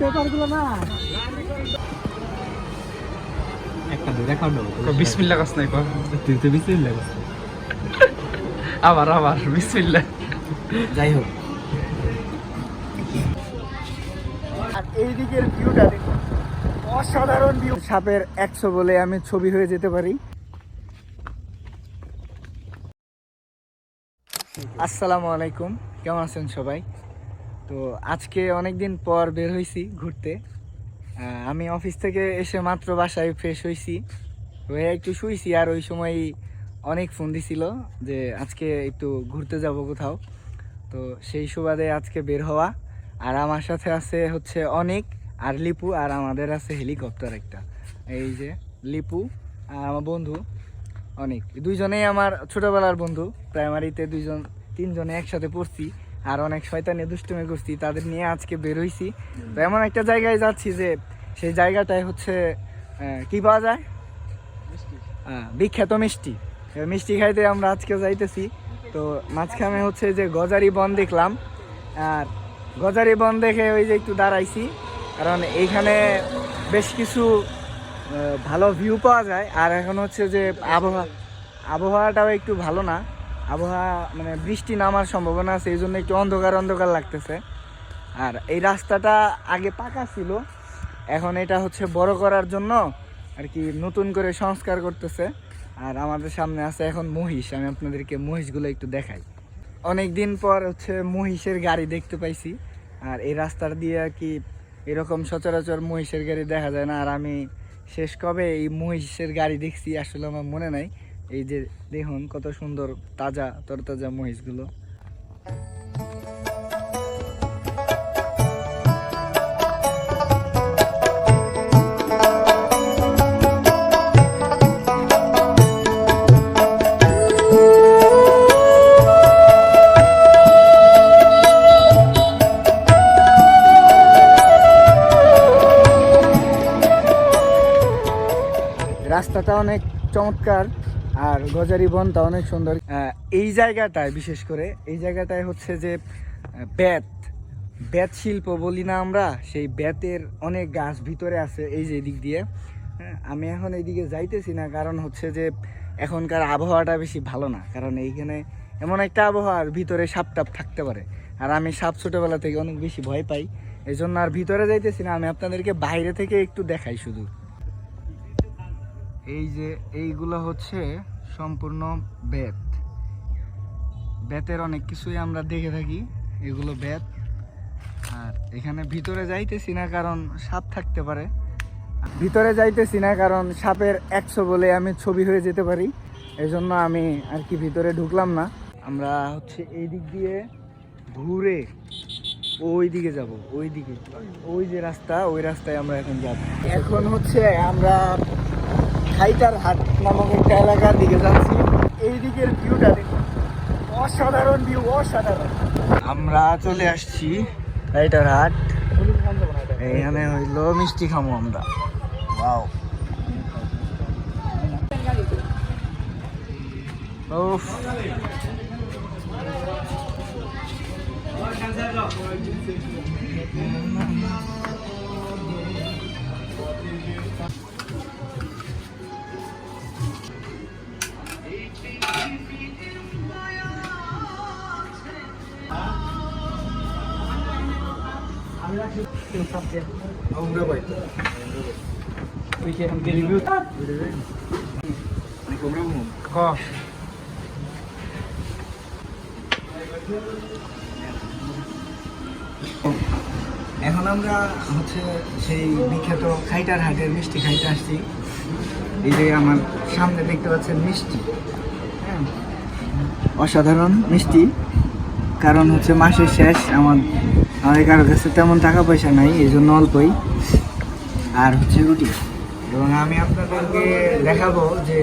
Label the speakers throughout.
Speaker 1: পেপারগুলো না
Speaker 2: একটা দুইটা খাওয়া নেব
Speaker 3: বিসমিল্লা কাজ নাই
Speaker 2: তুই তো
Speaker 3: আবার আবার বিসমিল্লা
Speaker 2: যাই হোক।
Speaker 1: আর এই দিকের ভিউটা দেখুন। অসাধারণ ভিউ সাপের একশো বলে আমি ছবি হয়ে যেতে পারি। আসসালামু আলাইকুম। কেমন আছেন সবাই? তো আজকে অনেক দিন পর বের হয়েছি ঘুরতে। আমি অফিস থেকে এসে মাত্র বাসায় ফ্রেশ হয়েছি হয়ে একটু শুয়েছি আর ওই সময় অনেক ফোন দিছিল যে আজকে একটু ঘুরতে যাব কোথাও। তো সেই সুবাদে আজকে বের হওয়া। আর আমার সাথে আছে হচ্ছে অনেক আর লিপু আর আমাদের আছে হেলিকপ্টার একটা। এই যে লিপু আর আমার বন্ধু। অনেক। দুইজনেই আমার ছোটবেলার বন্ধু। প্রাইমারিতে দুইজন তিনজনে একসাথে পড়ছি আর অনেক শয়তানি দুষ্টুমি করছি তাদের নিয়ে আজকে বের হইছি। তো এমন একটা জায়গায় যাচ্ছি যে সেই জায়গাটায় হচ্ছে কি পাওয়া যায়? বিখ্যাত মিষ্টি। মিষ্টি খাইতে আমরা আজকে যাইতেছি। তো মাঝখানে হচ্ছে যে গজারি বন দেখলাম। আর গজারি বন দেখে ওই যে একটু দাঁড়াইছি। কারণ এইখানে বেশ কিছু ভালো ভিউ পাওয়া যায়। আর এখন হচ্ছে যে আবহাওয়া, আবহাওয়াটাও একটু ভালো না। আবহাওয়া মানে বৃষ্টি নামার সম্ভাবনা আছে এই জন্য একটু অন্ধকার অন্ধকার লাগতেছে। আর এই রাস্তাটা আগে পাকা ছিল, এখন এটা হচ্ছে বড় করার জন্য আর কি নতুন করে সংস্কার করতেছে। আর আমাদের সামনে আছে এখন মহিষ, আমি আপনাদেরকে মহিষগুলো একটু দেখাই। অনেক দিন পর হচ্ছে মহিষের গাড়ি দেখতে পাইছি, আর এই রাস্তার দিয়ে আর কি এরকম সচরাচর মহিষের গাড়ি দেখা যায় না। আর আমি শেষ কবে এই মহিষের গাড়ি দেখছি আসলে আমার মনে নাই। এই যে দেখুন কত সুন্দর তাজা, তরতাজা মহিষগুলো। রাস্তাটা অনেক চমৎকার আর গজারি বনটা অনেক সুন্দর। এই জায়গাটায় বিশেষ করে এই জায়গাটায় হচ্ছে যে বেত বেত শিল্প বলি না আমরা সেই বেতের অনেক গাছ ভিতরে আছে এই যে দিক দিয়ে। হ্যাঁ, আমি এখন এইদিকে যাইতেছি না কারণ হচ্ছে যে এখনকার আবহাওয়াটা বেশি ভালো না কারণ এইখানে এমন একটা আবহাওয়ার ভিতরে সাপ টাপ থাকতে পারে। আর আমি সাপ ছোটোবেলা থেকে অনেক বেশি ভয় পাই এই জন্য আর ভিতরে যাইতেছি না আমি আপনাদেরকে বাইরে থেকে একটু দেখাই শুধু। এই যে এইগুলো হচ্ছে সম্পূর্ণ বেত। বেতের অনেক কিছুই আমরা দেখে থাকি, এগুলো বেত। আর এখানে ভিতরে যাইতেছি না কারণ সাপ থাকতে পারে। ভিতরে যাইতেছি না কারণ সাপের একশো বলে আমি ছবি হয়ে যেতে পারি। এই জন্য আমি আর কি ভিতরে ঢুকলাম না। আমরা হচ্ছে এই দিক দিয়ে ঘুরে ওই দিকে যাব ওই দিকে ওই যে রাস্তা, ওই রাস্তায় আমরা এখন যাব। এখন হচ্ছে আমরা খাইটার হাট নামক একটা এলাকার দিকে যাচ্ছি। এই দিকের ভিউটা অসাধারণ ভিউ অসাধারণ। আমরা চলে আসছি খাইটার হাট। এইখানে হইল মিষ্টি খামো আমরা। ওয়াও। উফ। এখন আমরা হচ্ছে সেই বিখ্যাত খাইটার হাটের মিষ্টি খাইতে আসছি। এই যে আমার সামনে দেখতে পাচ্ছেন মিষ্টি। অসাধারণ মিষ্টি। কারণ হচ্ছে মাসের শেষ, আমার আমাদের কারও কাছে তেমন টাকা পয়সা নাই, এই জন্য অল্পই। আর হচ্ছে রুটি। এবং আমি আপনাদেরকে দেখাবো যে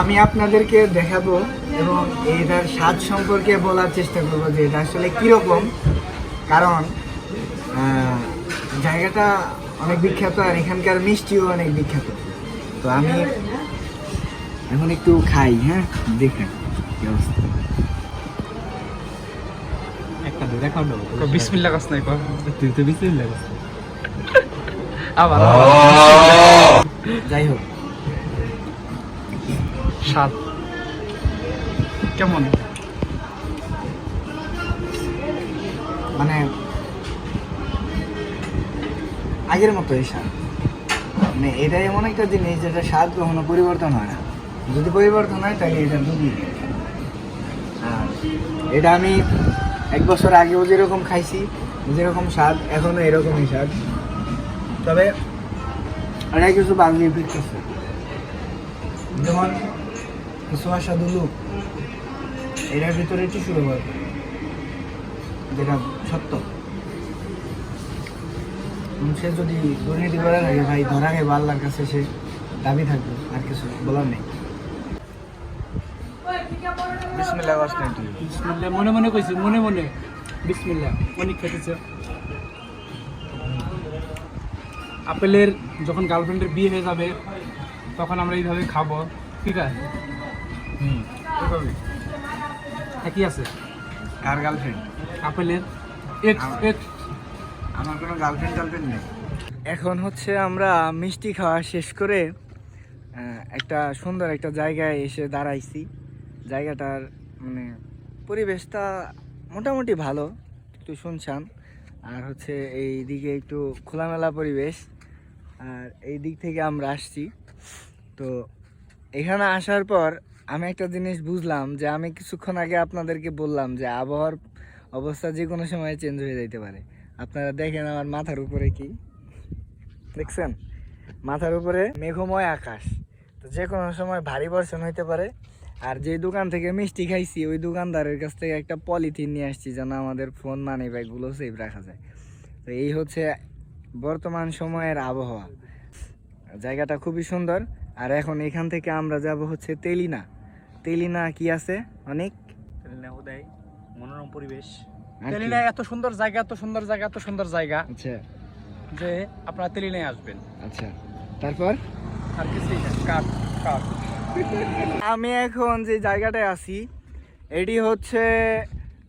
Speaker 1: আমি আপনাদেরকে দেখাবো এবং এটার স্বাদ সম্পর্কে বলার চেষ্টা করব যে এটা আসলে কীরকম। কারণ জায়গাটা অনেক বিখ্যাত আর এখানকার মিষ্টিও অনেক বিখ্যাত। তো আমি এখন একটু খাই হ্যাঁ? দেখেন কি অবস্থা।
Speaker 2: দেখাও না
Speaker 3: বিসমিল্লাহ কস নাই কর
Speaker 2: তুই তো বিসমিল্লাহ করছিস
Speaker 3: আবার আবার
Speaker 1: যাই হোক
Speaker 3: স্বাদ কেমন
Speaker 1: মানে আগের মতো এই স্বাদ। মানে এটা এমন একটা জিনিস যেটা স্বাদ কখনো পরিবর্তন হয় না। যদি পরিবর্তন হয় তাহলে এটা ডুবি আর এটা আমি এক বছর আগেও যেরকম খাইছি, যেরকম স্বাদ, এখনও এরকমই স্বাদ। তবে এটা কিছু বাজিয়ে ফিরতেছে। যেমন সুয়াশাদু লুক, এটার ভিতরে ব্যবহার করে যেটা সত্য। সে যদি দুর্নীতি করে ভাই, ধরা খাইবে আল্লাহর কাছে সে দাবি থাকবে, আর কিছু বলার নেই। বিসমিল্লাহ তুই
Speaker 2: বিসমিল্লাহ মনে মনে কইছি মনে মনে। বিসমিল্লাহ অনেক খেতেছে। আপেলের যখন গার্লফ্রেন্ডের বিয়ে হয়ে যাবে তখন আমরা এইভাবে খাব। ঠিক আছে?
Speaker 1: হুম
Speaker 2: একই আছে?
Speaker 1: কার গার্লফ্রেন্ড?
Speaker 2: আপেলের এক্স
Speaker 1: আমার-
Speaker 2: এক্স
Speaker 1: আমার কোনো গার্লফ্রেন্ড টার্লফ্রেন্ড নেই। এখন হচ্ছে আমরা মিষ্টি খাওয়া শেষ করে একটা সুন্দর একটা জায়গায় এসে দাঁড়াইছি। জায়গাটার মানে পরিবেশটা মোটামুটি ভালো, একটু শুনছান আর হচ্ছে এই দিকে একটু খোলামেলা পরিবেশ। আর এই দিক থেকে আমরা আসছি। তো এখানে আসার পর আমি একটা জিনিস বুঝলাম যে আমি কিছুক্ষণ আগে আপনাদেরকে বললাম যে আবহাওয়ার অবস্থা যে কোনো সময় চেঞ্জ হয়ে যাইতে পারে। আপনারা দেখেন আমার মাথার উপরে কি? দেখছেন? মাথার উপরে মেঘময় আকাশ। তো যে কোনো সময় ভারী বর্ষণ হইতে পারে। আর যে দোকান থেকে মিষ্টি খাইছি ওই দোকানদারের কাছ থেকে একটা পলিথিন নিয়ে আসছি যেন আমাদের ফোন মানি ব্যাগগুলো সেভ রাখা যায়। তো এই হচ্ছে বর্তমান সময়ের আবহাওয়া। জায়গাটা খুবই সুন্দর। আর এখন এখান থেকে আমরা যাব হচ্ছে তেলিনা। তেলিনা কি আছে? অনেক?
Speaker 2: উদয় মনোরম পরিবেশ?
Speaker 3: তেলিনায় এত সুন্দর জায়গা এত সুন্দর জায়গা এত সুন্দর জায়গা
Speaker 1: আচ্ছা।
Speaker 3: যে আপনারা তেলিনায় আসবেন।
Speaker 1: আচ্ছা। তারপর?
Speaker 3: আর কিছুই না কাঠ কাঠ।
Speaker 1: আমি এখন যে জায়গাটায় আছি, এটি হচ্ছে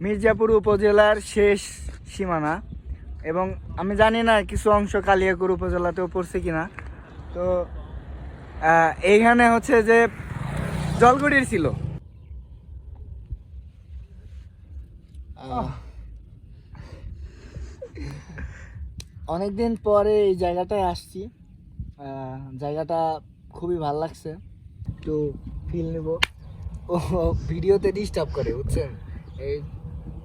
Speaker 1: মির্জাপুর উপজেলার শেষ সীমানা। এবং আমি জানি না কিছু অংশ কালিয়াকুর উপজেলাতেও পড়ছে কিনা। তো এইখানে হচ্ছে যে জলগুড়ির ছিল। অনেকদিন পরে এই জায়গাটায় আসছি। জায়গাটা খুবই ভালো লাগছে। একটু ফিল নেব। ও ভিডিওতে ডিস্টার্ব করে বুঝছেন? এই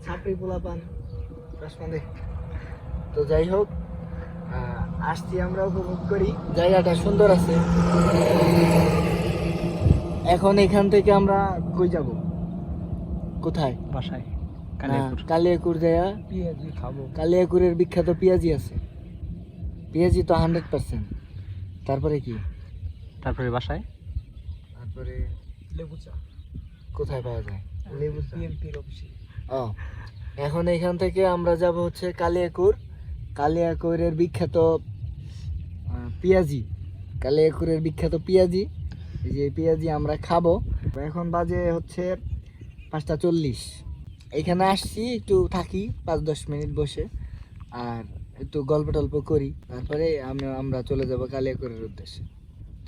Speaker 1: ছাপড়ি পোলা পান কাশমাদে তো যাই হোক আসছি আমরা উপভোগ করি। জায়গাটা সুন্দর আছে। এখন এখান থেকে আমরা কই যাব? কোথায়?
Speaker 2: বাসায়
Speaker 1: কালিয়াকুর। জায়গা
Speaker 2: পেঁয়াজি খাব।
Speaker 1: কালিয়াকুরের বিখ্যাত পেঁয়াজি আছে। পেঁয়াজি তো হান্ড্রেড পার্সেন্ট তারপরে কি?
Speaker 2: তারপরে বাসায়?
Speaker 1: তারপরে
Speaker 2: লেবু চা।
Speaker 1: কোথায় পাওয়া যায়? লেবু চা।
Speaker 2: বিএমপির অফিসে
Speaker 1: ও এখন এখান থেকে আমরা যাব হচ্ছে কালিয়াকুর। কালিয়াকুরের বিখ্যাত পেঁয়াজি। কালিয়াকুরের বিখ্যাত পেঁয়াজি। এই যে পেঁয়াজি আমরা খাব। এখন বাজে হচ্ছে পাঁচটা চল্লিশ। এখানে আসছি একটু থাকি পাঁচ দশ মিনিট বসে। আর একটু গল্প টল্প করি। তারপরে আমরা চলে যাব কালিয়াকুরের উদ্দেশ্যে।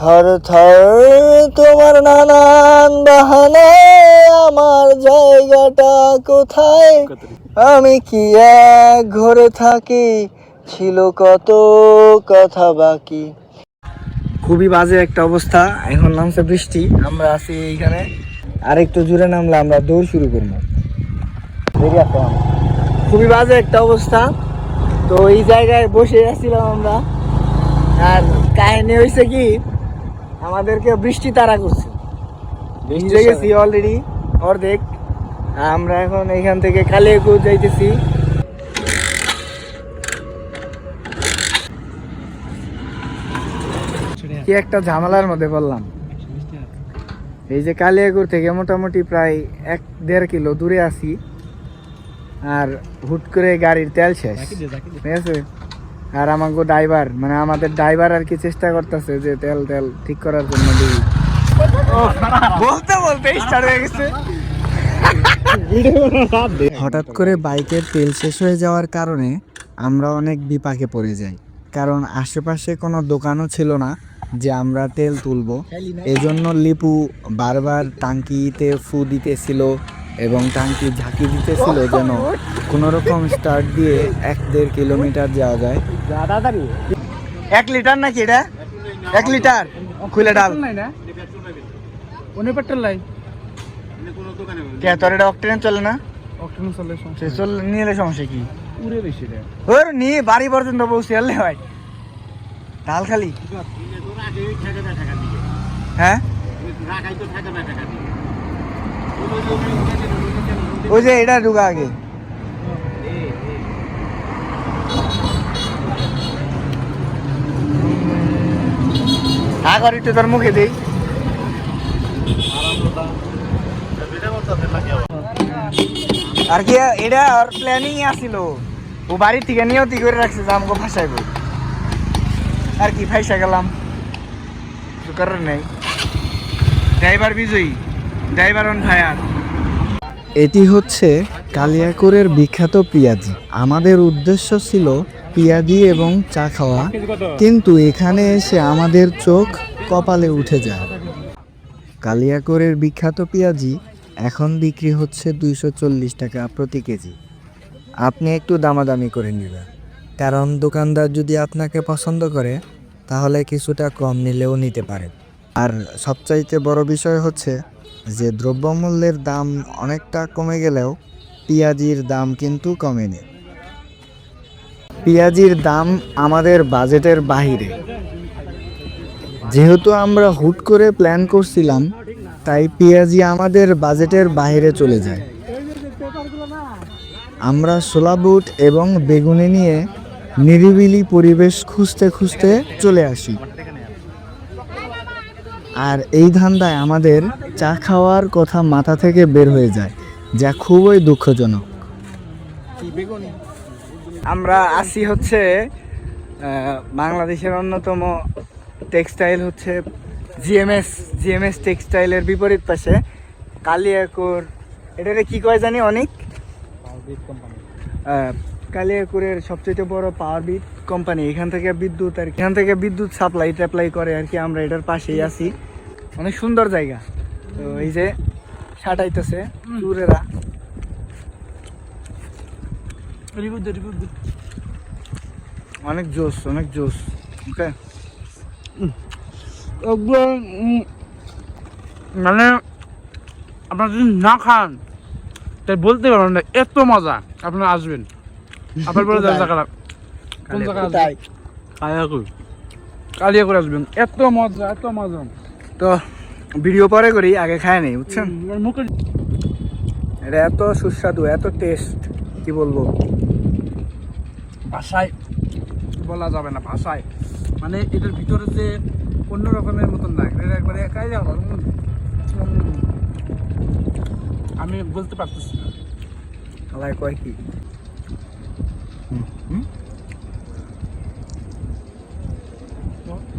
Speaker 1: থর থর তোমার নানান বাহানায় আমার জায়গাটা কোথায়? আমি কি এক ঘরে থাকি? ছিল কত কথা বাকি? খুবই বাজে একটা অবস্থা, এখন নামছে বৃষ্টি, আমরা আছি এইখানে। আর একটু জুড়ে নামলে আমরা দৌড় শুরু করব। খুবই বাজে একটা অবস্থা। তো এই জায়গায় বসে আসছিলাম আমরা। আর কাহিনী হয়েছে কি আমাদেরকে বৃষ্টি তারা করছে। ভিজে গেছি অলরেডি অর্ধেক। আমরা এখন এখান থেকে কালিয়াকুর যাইতেছি। কি একটা ঝামেলার মধ্যে বললাম এই যে কালিয়াকুর থেকে মোটামুটি প্রায় এক দেড় কিলো দূরে আছি। আর হুট করে গাড়ির তেল শেষ। ঠিক আছে? আর আমাকে ড্রাইভার মানে আমাদের ড্রাইভার আর কি চেষ্টা করতেছে যে তেল তেল ঠিক করার জন্য দিই। বলতে বলতে স্টার্ট হয়ে গেছে। হঠাৎ করে বাইকের তেল শেষ হয়ে যাওয়ার কারণে আমরা অনেক বিপাকে পড়ে যাই। কারণ আশেপাশে কোনো দোকানও ছিল না যে আমরা তেল তুলবো। এজন্য লিপু বারবার টাঙ্কিতে ফু দিতেছিল এবং টাঙ্কি ঝাঁকি দিতেছিল যেন কোনো রকম স্টার্ট দিয়ে এক দেড় কিলোমিটার যাওয়া যায়। এক লিটার নাকি এটা? এক লিটার? খুলে ডাল।
Speaker 2: নাই পেট্রোল লাই
Speaker 1: কে তোর এটা অক্টেন চলে না?
Speaker 2: অক্টোবর চলে
Speaker 1: সে চল নিয়ে এলে সমস্যা কি?
Speaker 2: উড়ে বেশি রে
Speaker 1: ওর নিয়ে বাড়ি পর্যন্ত পৌঁছে আনলে হয়। ডাল খালি? হ্যাঁ? ওই যে এটা ঢুকা আগে। আগর একটু তোর মুখে দেই। আর কি, এটা ওর প্ল্যানিং আসিল ও বাড়ি থেকে নিয়তি করে রাখছে যে আমাকে ফাঁসাইব আর কি, ফাইসা গেলাম। কিছু করার নেই। ড্রাইভার বিজয়ী। ড্রাইভার অন ফায়ার এটি হচ্ছে কালিয়াকুরের বিখ্যাত পেঁয়াজি। আমাদের উদ্দেশ্য ছিল পেঁয়াজি এবং চা খাওয়া, কিন্তু এখানে এসে আমাদের চোখ কপালে উঠে যায়। কালিয়াকুরের বিখ্যাত পেঁয়াজি এখন বিক্রি হচ্ছে দুইশো চল্লিশ টাকা প্রতি কেজি। আপনি একটু দামাদামি করে নেবেন। কারণ দোকানদার যদি আপনাকে পছন্দ করে, তাহলে কিছুটা কম নিলেও নিতে পারেন। আর সবচাইতে বড় বিষয় হচ্ছে যে দ্রব্যমূল্যের দাম অনেকটা কমে গেলেও পেঁয়াজির দাম কিন্তু কমেনি। পেঁয়াজির দাম আমাদের বাজেটের বাহিরে। যেহেতু আমরা হুট করে প্ল্যান করছিলাম, তাই পেঁয়াজি আমাদের বাজেটের বাইরে চলে যায়। আমরা ছোলা বুট এবং বেগুনি নিয়ে নিরিবিলি পরিবেশ খুঁজতে খুঁজতে চলে আসি। আর এই ধান্দায় আমাদের চা খাওয়ার কথা মাথা থেকে বের হয়ে যায় যা খুবই দুঃখজনক। আমরা আসি হচ্ছে বাংলাদেশের অন্যতম টেক্সটাইল হচ্ছে জিএমএস জিএমএস টেক্সটাইলের বিপরীত পাশে কালিয়াকুর। এটারে কি কয় জানি অনেক? কালিয়াকুরের সবচেয়ে বড় পাওয়ার বিট কোম্পানি এখান থেকে বিদ্যুৎ আর এখান থেকে বিদ্যুৎ সাপ্লাই টাপ্লাই করে আর কি আমরা এটার পাশেই আছি। অনেক সুন্দর জায়গা। তো এই যে সাটাইতেছে চুরেরা অনেক জোস অনেক জোস ওকে?
Speaker 2: ওগুলো মানে আপনারা যদি না খান তাই বলতে পারবেন না এত মজা। আপনারা আসবেন। আপনার বলে? জায়গা কোন জায়গা
Speaker 1: তাই
Speaker 2: কালিয়াকুর কালিয়াকুর আসবেন। এত মজা এত মজা।
Speaker 1: তো ভিডিও পরে করি আগে খায় নেই বুঝছেন? এটা এত সুস্বাদু এত টেস্ট কি বলব?
Speaker 2: ভাষায় বলা যাবে না ভাষায়। মানে এটার ভিতরে যে অন্য রকমের মতন এটা একবারে একাই আমি বলতে পারতেছি না।
Speaker 1: কয় কি?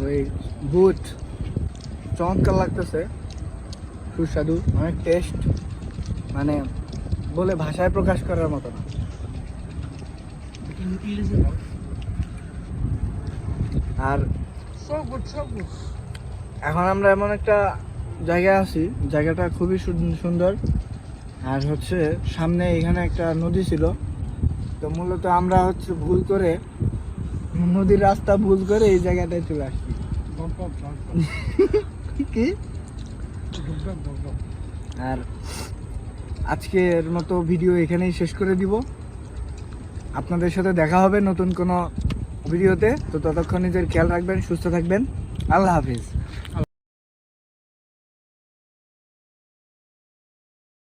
Speaker 1: ওই বুট চমৎকার লাগতেছে। সুস্বাদু অনেক টেস্ট মানে বলে ভাষায় প্রকাশ করার মতো না। আর এখন আমরা এমন একটা জায়গায় আছি জায়গাটা খুবই সুন- সুন্দর। আর হচ্ছে সামনে এখানে একটা নদী ছিল। তো মূলত আমরা হচ্ছে ভুল করে নদীর রাস্তা ভুল করে এই জায়গাটায় চলে আসছি। কি? আর আজকের মতো ভিডিও এখানেই শেষ করে দিব। আপনাদের সাথে দেখা হবে নতুন কোনো ভিডিওতে। তো ততক্ষণ নিজের খেয়াল রাখবেন সুস্থ থাকবেন। আল্লাহ হাফিজ।